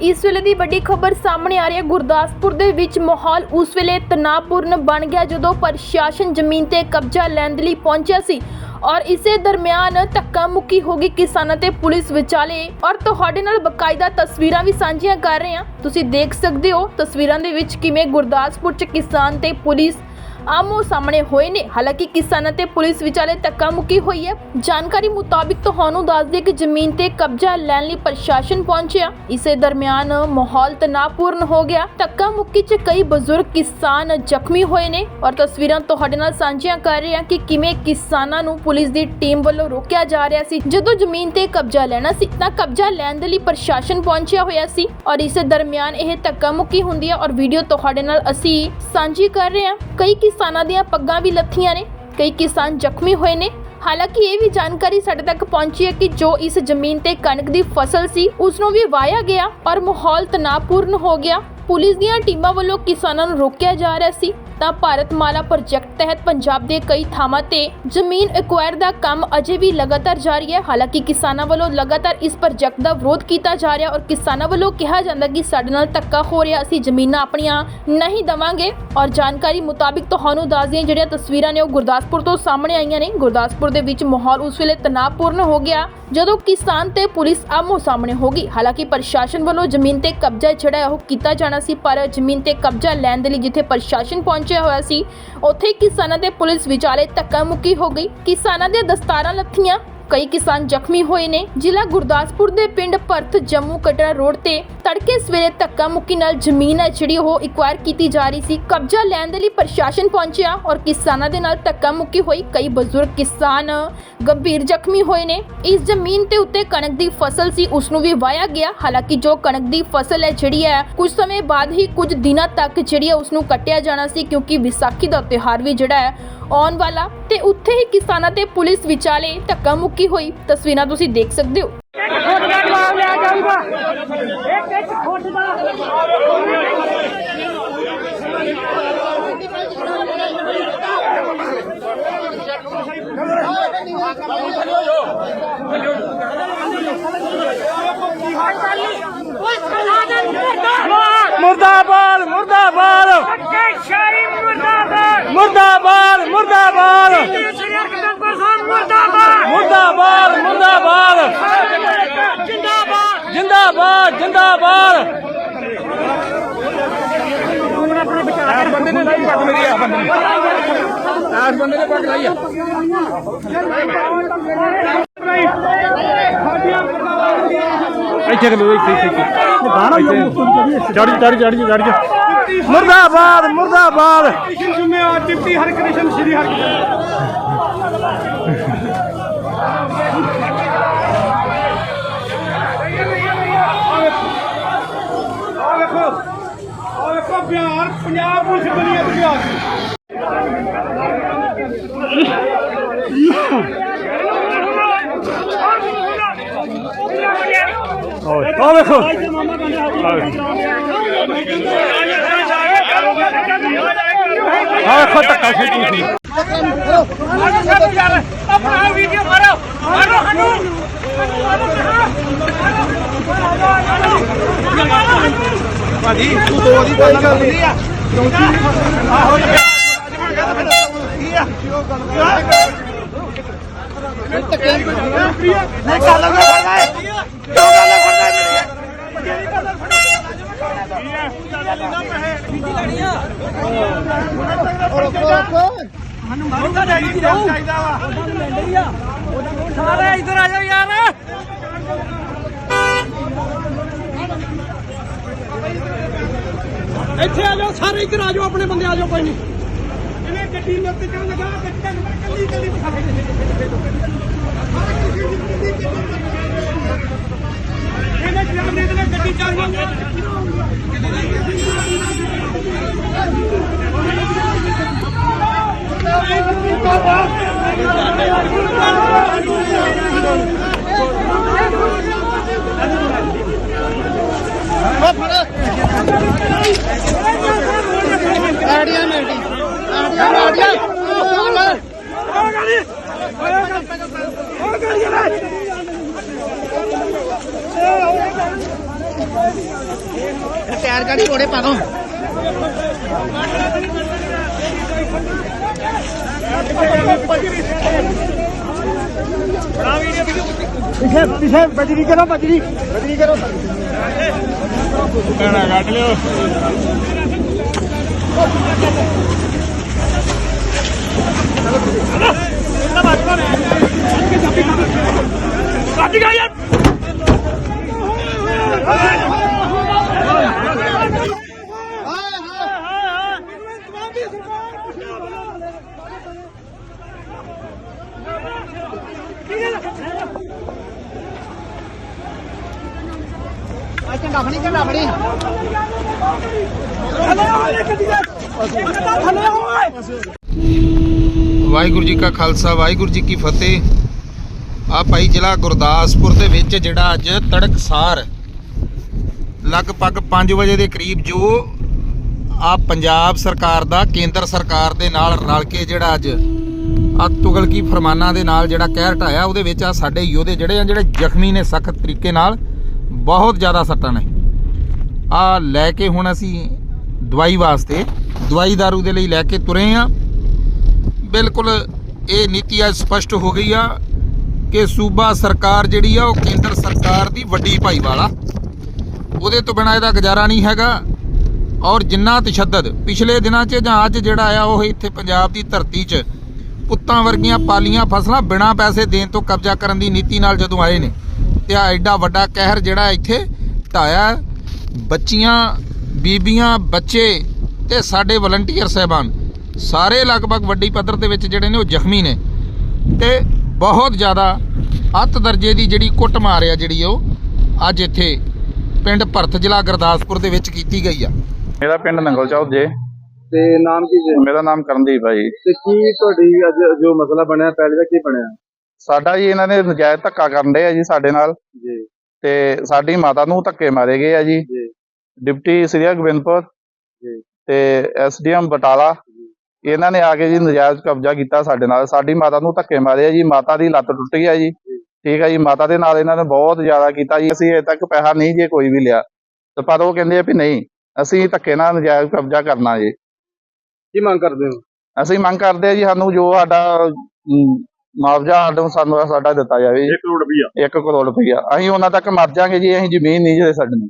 ਇਸ ਵੇਲੇ ਦੀ ਵੱਡੀ ਖਬਰ ਸਾਹਮਣੇ ਆ ਰਹੀ ਹੈ। ਗੁਰਦਾਸਪੁਰ ਦੇ ਵਿੱਚ ਮਾਹੌਲ ਉਸ ਵੇਲੇ ਤਣਾਅਪੂਰਨ ਬਣ ਗਿਆ ਜਦੋਂ ਪ੍ਰਸ਼ਾਸਨ ਜ਼ਮੀਨ ਤੇ ਕਬਜ਼ਾ ਲੈਣ ਦੇ ਲਈ ਪਹੁੰਚਿਆ ਸੀ ਔਰ ਇਸੇ ਦਰਮਿਆਨ ਧੱਕਾ ਮੁੱਕੀ ਹੋ ਗਈ ਕਿਸਾਨਾਂ ਤੇ ਪੁਲਿਸ ਵਿਚਾਲੇ। ਔਰ ਤੁਹਾਡੇ ਨਾਲ ਬਕਾਇਦਾ ਤਸਵੀਰਾਂ ਵੀ ਸਾਂਝੀਆਂ ਕਰ ਰਹੇ ਹਾਂ। ਤੁਸੀਂ ਦੇਖ ਸਕਦੇ ਹੋ ਤਸਵੀਰਾਂ ਦੇ ਵਿੱਚ ਕਿਵੇਂ ਗੁਰਦਾਸਪੁਰ 'ਚ ਕਿਸਾਨ ਤੇ ਪੁਲਿਸ ਆਮੋ ਸਾਹਮਣੇ ਹੋਏ ਨੇ। ਹਾਲਾਂਕਿ ਕਿਸਾਨਾਂ ਤੇ ਪੁਲਿਸ ਵਿਚਾਲੇ ਧੱਕਾ ਮੁੱਕੀ ਹੋਈ ਹੈ। ਜਾਣਕਾਰੀ ਮੁਤਾਬਿਕ ਤੁਹਾਨੂੰ ਦੱਸ ਦਈਏ ਕਿ ਜ਼ਮੀਨ ਤੇ ਕਬਜ਼ਾ ਲੈਣ ਲਈ ਪ੍ਰਸ਼ਾਸਨ ਪਹੁੰਚਿਆ। ਇਸੇ ਦਰਮਿਆਨ ਮਾਹੌਲ ਤਣਾਅਪੂਰਨ ਹੋ ਗਿਆ। ਧੱਕਾ ਮੁੱਕੀ 'ਚ ਕਈ ਬਜ਼ੁਰਗ ਕਿਸਾਨ ਜ਼ਖਮੀ ਹੋਏ ਨੇ ਔਰ ਤਸਵੀਰਾਂ ਤੁਹਾਡੇ ਨਾਲ ਸਾਂਝੀਆਂ ਕਰ ਰਹੇ ਹਾਂ ਕਿ ਕਿਵੇਂ ਕਿਸਾਨਾਂ ਨੂੰ ਪੁਲਿਸ ਦੀ ਟੀਮ ਵੱਲੋਂ ਰੋਕਿਆ ਜਾ ਰਿਹਾ ਸੀ। ਜਦੋਂ ਜ਼ਮੀਨ ਤੇ ਕਬਜ਼ਾ ਲੈਣਾ ਸੀ, ਤਾਂ ਕਬਜ਼ਾ ਲੈਣ ਦੇ ਲਈ ਪ੍ਰਸ਼ਾਸਨ ਪਹੁੰਚਿਆ ਹੋਇਆ ਸੀ ਔਰ ਇਸੇ ਦਰਮਿਆਨ ਇਹ ਧੱਕਾ ਮੁੱਕੀ ਹੁੰਦੀ ਹੈ ਔਰ ਵੀਡੀਓ ਤੁਹਾਡੇ ਨਾਲ ਅਸੀਂ ਸਾਂਝੀ ਕਰ ਰਹੇ ਹਾਂ। ਕਈ ਕਿਸਾਨਾਂ ਦੀਆਂ ਪੱਗਾਂ ਵੀ ਲੱਥੀਆਂ ਨੇ। ਕਈ ਕਿਸਾਨ ਜ਼ਖਮੀ ਹੋਏ ਨੇ। ਹਾਲਾਂਕਿ ਇਹ ਵੀ ਜਾਣਕਾਰੀ ਸਾਡੇ ਤੱਕ ਪਹੁੰਚੀ ਹੈ ਕਿ ਜੋ ਇਸ ਜ਼ਮੀਨ ਤੇ ਕਣਕ ਦੀ ਫਸਲ ਸੀ ਉਸ ਨੂੰ ਵੀ ਵਾਇਆ ਗਿਆ ਔਰ ਮਾਹੌਲ ਤਣਾਅਪੂਰਨ ਹੋ ਗਿਆ। ਪੁਲਿਸ ਦੀਆਂ ਟੀਮਾਂ ਵੱਲੋਂ ਕਿਸਾਨਾਂ ਨੂੰ ਰੋਕਿਆ ਜਾ ਰਿਹਾ ਸੀ। ਤਾਂ ਭਾਰਤਮਾਲਾ ਪ੍ਰੋਜੈਕਟ ਤਹਿਤ ਪੰਜਾਬ ਦੇ ਕਈ ਥਾਵਾਂ ਤੇ ਜ਼ਮੀਨ ਐਕਵਾਇਰ ਦਾ ਕੰਮ ਅਜੇ ਵੀ ਲਗਾਤਾਰ ਜਾਰੀ ਹੈ। ਹਾਲਾਂਕਿ ਕਿਸਾਨਾਂ ਵੱਲੋਂ ਲਗਾਤਾਰ ਇਸ ਪ੍ਰੋਜੈਕਟ ਦਾ ਵਿਰੋਧ ਕੀਤਾ ਜਾ ਰਿਹਾ ਔਰ ਕਿਸਾਨਾਂ ਵੱਲੋਂ ਕਿਹਾ ਜਾਂਦਾ ਕਿ ਸਾਡੇ ਨਾਲ ਧੱਕਾ ਹੋ ਰਿਹਾ, ਅਸੀਂ ਜ਼ਮੀਨਾਂ ਆਪਣੀਆਂ ਨਹੀਂ ਦਵਾਂਗੇ ਔਰ ਜਾਣਕਾਰੀ ਮੁਤਾਬਿਕ ਤੁਹਾਨੂੰ ਦੱਸ ਦਈਏ, ਜਿਹੜੀਆਂ ਤਸਵੀਰਾਂ ਨੇ ਉਹ ਗੁਰਦਾਸਪੁਰ ਤੋਂ ਸਾਹਮਣੇ ਆਈਆਂ ਨੇ। ਗੁਰਦਾਸਪੁਰ ਦੇ ਵਿੱਚ ਮਾਹੌਲ ਉਸ ਵੇਲੇ ਤਣਾਅਪੂਰਨ ਹੋ ਗਿਆ, ਜਦੋਂ ਕਿਸਾਨ ਤੇ ਪੁਲਿਸ ਆਮੋ ਸਾਹਮਣੇ ਹੋ ਗਈ। ਹਾਲਾਂਕਿ ਪ੍ਰਸ਼ਾਸਨ ਵੱਲੋਂ ਜ਼ਮੀਨ ਤੇ ਕਬਜ਼ਾ ਜਿਹੜਾ ਉਹ ਕੀਤਾ ਜਾਣਾ ਸੀ, ਪਰ ਜ਼ਮੀਨ ਤੇ ਕਬਜ਼ਾ ਲੈਣ ਦੇ ਲਈ ਜਿੱਥੇ ਪ੍ਰਸ਼ਾਸਨ ਪਹੁੰਚ ਪਹੁੰਚਿਆ ਹੋਇਆ ਸੀ। ਉੱਥੇ ਕਿਸਾਨਾਂ ਤੇ ਪੁਲਿਸ ਵਿਚਾਲੇ ਧੱਕਾ ਮੁੱਕੀ ਹੋ ਗਈ। ਕਿਸਾਨਾਂ ਦੇ ਦਸਤਾਰਾਂ ਲੱਥੀਆਂ। ਕਈ ਕਿਸਾਨ ਜ਼ਖਮੀ ਹੋਏ ਨੇ। ਜ਼ਿਲ੍ਹਾ ਗੁਰਦਾਸਪੁਰ ਦੇ ਪਿੰਡ ਭਰਤ ਜੰਮੂ ਕਟਰਾ ਰੋਡ ਤੇ ਤੜਕੇ ਸਵੇਰੇ ਧੱਕਾ ਮੁੱਕੀ ਨਾਲ ਜ਼ਮੀਨ ਹੈ ਜਿਹੜੀ ਉਹ ਇਕਵਾਇਰ ਕੀਤੀ ਜਾ ਰਹੀ ਸੀ। ਕਬਜ਼ਾ ਲੈਣ ਦੇ ਲਈ ਪ੍ਰਸ਼ਾਸਨ ਪਹੁੰਚਿਆ ਔਰ ਕਿਸਾਨਾਂ ਦੇ ਨਾਲ ਧੱਕਾ ਮੁੱਕੀ ਹੋਈ ਕਈ ਬਜ਼ੁਰਗ ਕਿਸਾਨ ਗੰਭੀਰ ਜ਼ਖਮੀ ਹੋਏ ਨੇ। ਇਸ ਜ਼ਮੀਨ ਤੇ ਉੱਤੇ ਕਣਕ ਦੀ ਫਸਲ ਸੀ, ਉਸ ਨੂੰ ਵੀ ਵਾਇਆ ਗਿਆ। ਹਾਲਾਂਕਿ ਜੋ ਕਣਕ ਦੀ ਫਸਲ ਹੈ ਜਿਹੜੀ ਹੈ, ਕੁਝ ਸਮੇਂ ਬਾਅਦ ਹੀ ਕੁਝ ਦਿਨਾਂ ਤੱਕ ਜਿਹੜੀ ਹੈ, ਉਸ ਨੂੰ ਕੱਟਿਆ ਜਾਣਾ ਸੀ ਕਿਉਂਕਿ ਵਿਸਾਖੀ ਦਾ ਤਿਉਹਾਰ ਵੀ ਜਿਹੜਾ ਹੈ, ਆਉਣ ਵਾਲਾ। ਤੇ ਉੱਥੇ ਹੀ ਕਿਸਾਨਾਂ ਤੇ ਪੁਲਿਸ ਵਿਚਾਲੇ ਧੱਕਾ ਮੁੱਕੀ ਹੋਈ। ਤਸਵੀਰਾਂ ਤੁਸੀਂ ਦੇਖ ਸਕਦੇ ਹੋ। ਮੁਰਦਾਬਾਦ ਮੁਰਦਾਬਾਦ। ਅੱਗੇ ਮੁਰਦਾਬਾਦ ਮੁਰਦਾਬਾਦ। ਮੁਰਦਾਬਾਦ ਸ੍ਰੀ ਅਕਬਰ ਸਾਹਿਬ ਮੁਰਦਾਬਾਦ। ਮੁਰਦਾਬਾਦ ਮੁਰਦਾਬਾਦ ਜਿੰਦਾਬਾਦ ਜਿੰਦਾਬਾਦ। ਜਿੰਦਾਬਾਦ ਇਸ ਬੰਦੇ ਨੇ ਲਾਈ ਪੱਗ ਮੇਰੀ ਆ ਬੰਦੇ ਨੇ ਇਸ ਬੰਦੇ ਨੇ ਪੱਗ ਲਾਈ ਆ। ਇੱਥੇ ਖਲੋ ਇੱਥੇ ਇੱਥੇ ਚੜ ਚੜ ਚੜ ਚੜ ਮੁਰਦਾਬਾਦ ਮੁਰਦਾਬਾਦ। ਕ੍ਰਿਸ਼ਨ ਜ਼ਿੰਮੇਵਾਰ ਡਿਪਟੀ ਹਰਕ੍ਰਿਸ਼ਨ ਸ਼੍ਰੀ ਹਰਿ ਆ ਵੇਖੋ। ਆ ਵੇਖੋ। ਬਿਹਾਰ ਪੰਜਾਬ ਪੁਲਿਸ ਬਣੀ ਹੈ ਬਿਹਾਰ ਆ ਵੇਖੋ। ਆ ਵੇਖੋ ਧੱਕਾ ਖੇਤੀ ਸੀ ਆਪਣਾ ਵੀਡੀਓ ਮਾਰੋ ਮਾਰੋ ਹਨੂ ਭਾਜੀ ਤੂੰ ਦੋ ਦੀ ਕੋਈ ਗੱਲ ਨਹੀਂ ਆਹੋ ਨਹੀਂ ਗੱਲ ਨਾ ਫੜਦਾ ਹੈ ਕਿਉਂ ਗੱਲ ਨਾ ਫੜਦਾ ਹੈ ਸਾਰੇ ਇਧਰ ਆ ਜਾਓ ਯਾਰ ਇੱਥੇ ਆ ਜਾਓ, ਸਾਰੇ ਇੱਧਰ ਆ ਜਾਓ, ਆਪਣੇ ਬੰਦੇ ਆ ਜਾਓ, ਕੋਈ ਨਹੀਂ। ਇਹਨੇ ਗੱਡੀ ਲੱਤ ਚੱਲ ਲਗਾ ਕੱਟਣ ਕੱਲੀ ਕੱਲੀ ਇਹਨੇ ਜਨਾਬ ਦੇ ਦੇ ਗੱਡੀ ਆੜੀਆਂ ਮੇਡੀ ਆੜੀਆਂ ਆੜੀਆਂ ਹੋਰ ਗਾੜੀ ਹੋਰ ਗਾੜੀ ਟਾਇਰ ਗਾੜੀ ਕੋੜੇ ਪਾ ਦੋ। ਪਿੱਛੇ ਪਿੱਛੇ ਬਜਰੀ ਕਰੋ ਬਜਰੀ ਬਜਰੀ ਕਰੋ ਕਹਿਣਾ ਕੱਢ ਲਿਓ ਕੱਢ ਗਿਆ ਯਾਰ ਆ ਝੰਡਾ ਫੜੀ ਵਾਹਿਗੁਰੂ ਜੀ ਕਾ ਖਾਲਸਾ, ਵਾਹਿਗੁਰੂ ਜੀ ਕੀ ਫਤਿਹ। ਆ ਭਾਈ ਜ਼ਿਲ੍ਹਾ ਗੁਰਦਾਸਪੁਰ ਦੇ ਵਿੱਚ ਜਿਹੜਾ ਅੱਜ ਤੜਕਸਾਰ ਲਗਭਗ 5 ਵਜੇ ਦੇ ਕਰੀਬ ਜੋ ਆ ਪੰਜਾਬ ਸਰਕਾਰ ਦਾ, ਕੇਂਦਰ ਸਰਕਾਰ ਦੇ ਨਾਲ ਰਲ ਕੇ ਜਿਹੜਾ ਅੱਜ ਆ ਤੁਗਲਕੀ ਫਰਮਾਨਾਂ ਦੇ ਨਾਲ ਜਿਹੜਾ ਕਹਿਰ ਢਾਇਆ, ਉਹਦੇ ਵਿੱਚ ਆ ਸਾਡੇ ਯੋਧੇ ਜਿਹੜੇ ਆ, ਜਿਹੜੇ ਜ਼ਖਮੀ ਨੇ ਸਖਤ ਤਰੀਕੇ ਨਾਲ ਬਹੁਤ ਜ਼ਿਆਦਾ ਸੱਟਾਂ ਨੇ। ਆ ਲੈ ਕੇ ਹੁਣ ਅਸੀਂ ਦਵਾਈ ਵਾਸਤੇ, ਦਵਾਈ ਦਾਰੂ ਦੇ ਲਈ ਲੈ ਕੇ ਤੁਰੇ ਆ। ਬਿਲਕੁਲ ਇਹ ਨੀਤੀ ਅੱਜ ਸਪਸ਼ਟ ਹੋ ਗਈ ਆ ਕਿ ਸੂਬਾ ਸਰਕਾਰ ਜਿਹੜੀ ਆ, ਉਹ ਕੇਂਦਰ ਸਰਕਾਰ ਦੀ ਵੱਡੀ ਭਾਈਵਾਲ ਆ ਉਹਦੇ ਤੋਂ ਬਿਨਾਂ ਇਹਦਾ ਗੁਜ਼ਾਰਾ ਨਹੀਂ ਹੈਗਾ। ਔਰ ਜਿੰਨਾ ਤਸ਼ੱਦਦ ਪਿਛਲੇ ਦਿਨਾਂ 'ਚ ਜਾਂ ਅੱਜ ਜਿਹੜਾ ਆ, ਉਹ ਇੱਥੇ ਪੰਜਾਬ ਦੀ ਧਰਤੀ 'ਚ ਪੁੱਤਾਂ ਵਰਗੀਆਂ ਪਾਲੀਆਂ ਫਸਲਾਂ ਬਿਨਾਂ ਪੈਸੇ ਦੇਣ ਤੋਂ ਕਬਜ਼ਾ ਕਰਨ ਦੀ ਨੀਤੀ ਨਾਲ ਜਦੋਂ ਆਏ ਨੇ। ਤੇ ਆ ਐਡਾ ਵੱਡਾ ਕਹਿਰ ਜਿਹੜਾ ਇੱਥੇ ਢਾਇਆ ਬੱਚੀਆਂ ਬੀਬੀਆਂ ਬੱਚੇ ਤੇ ਸਾਡੇ ਵਲੰਟੀਅਰ ਸਹਿਬਾਨ ਸਾਰੇ ਲਗਭਗ ਵੱਡੀ ਪੱਧਰ ਦੇ ਵਿੱਚ ਜਿਹੜੇ ਨੇ ਉਹ ਜ਼ਖਮੀ ਨੇ। ਤੇ ਬਹੁਤ ਜ਼ਿਆਦਾ ਅੱਤ ਦਰਜੇ ਦੀ ਜਿਹੜੀ ਕੁੱਟ ਮਾਰ ਆ ਜਿਹੜੀ ਉਹ ਅੱਜ ਇੱਥੇ ਪਿੰਡ ਭਰਤ ਜ਼ਿਲ੍ਹਾ ਗੁਰਦਾਸਪੁਰ ਦੇ ਵਿੱਚ ਕੀਤੀ ਗਈ ਆ। ਮੇਰਾ ਪਿੰਡ ਨੰਗਲ ਚੌਕ ਜੇ। ਤੇ ਨਾਮ ਕੀ ਜੀ? ਮੇਰਾ ਨਾਮ ਕਰਨਦੀਪ ਹੈ ਜੀ। ਤੇ ਕੀ ਤੁਹਾਡੀ ਅੱਜ ਜੋ ਮਸਲਾ ਬਣਿਆ ਪਹਿਲੇ ਦਾ ਕੀ ਬਣਿਆ? ਸਾਡਾ ਜੀ ਇਹਨਾਂ ਨੇ ਨਜਾਇਜ਼ ਧੱਕਾ ਕਰਨ ਦੇ ਆ ਜੀ ਸਾਡੇ ਨਾਲ। ਜੀ। ਤੇ ਸਾਡੀ ਮਾਤਾ ਨੂੰ ਧੱਕੇ ਮਾਰੇ ਗਏ ਆ ਜੀ। ਜੀ। ਡਿਪਟੀ ਸ੍ਰੀ ਗੋਬਿੰਦਪੁਰ ਜੀ। ਤੇ ਐਸਡੀਐਮ ਬਟਾਲਾ। ਇਹਨਾਂ ਨੇ ਆ ਕੇ ਜੀ ਨਜਾਇਜ਼ ਕਬਜ਼ਾ ਕੀਤਾ ਸਾਡੇ ਨਾਲ। ਸਾਡੀ ਮਾਤਾ ਨੂੰ ਧੱਕੇ ਮਾਰੇ ਆ ਜੀ। ਮਾਤਾ ਦੀ ਲੱਤ ਟੁੱਟ ਗਈ ਆ ਜੀ। ਠੀਕ ਹੈ ਜੀ। ਮਾਤਾ ਦੇ ਨਾਲ ਇਹਨਾਂ ਨੇ ਬਹੁਤ ਜ਼ਿਆਦਾ ਕੀਤਾ ਜੀ। ਅਸੀਂ ਅਜੇ ਤੱਕ ਪੈਸਾ ਨਹੀਂ ਜੇ ਕੋਈ ਵੀ ਲਿਆ। ਤੇ ਪਰ ਉਹ ਕਹਿੰਦੇ ਆ ਵੀ ਨਹੀਂ ਅਸੀਂ ਧੱਕੇ ਨਾਲ ਨਜਾਇਜ਼ ਕਬਜ਼ਾ ਕਰਨਾ ਜੀ। ਕੀ ਮੰਗ ਕਰਦੇ ਹੋ? ਅਸੀਂ ਮੰਗ ਕਰਦੇ ਆ ਜੀ ਸਾਨੂੰ ਜੋ ਸਾਡਾ ਮੁਆਵਜ਼ਾ ਸਾਨੂੰ ਸਾਨੂੰ ਸਾਡਾ ਦਿੱਤਾ ਜਾਵੇ 1 ਕਰੋੜ ਰੁਪਇਆ 1 ਕਰੋੜ ਰੁਪਇਆ ਅਸੀਂ ਉਹਨਾਂ ਤੱਕ ਮਰ ਜਾਾਂਗੇ ਜੀ ਅਸੀਂ ਜ਼ਮੀਨ ਨਹੀਂ ਜੇ ਛੱਡਣੀ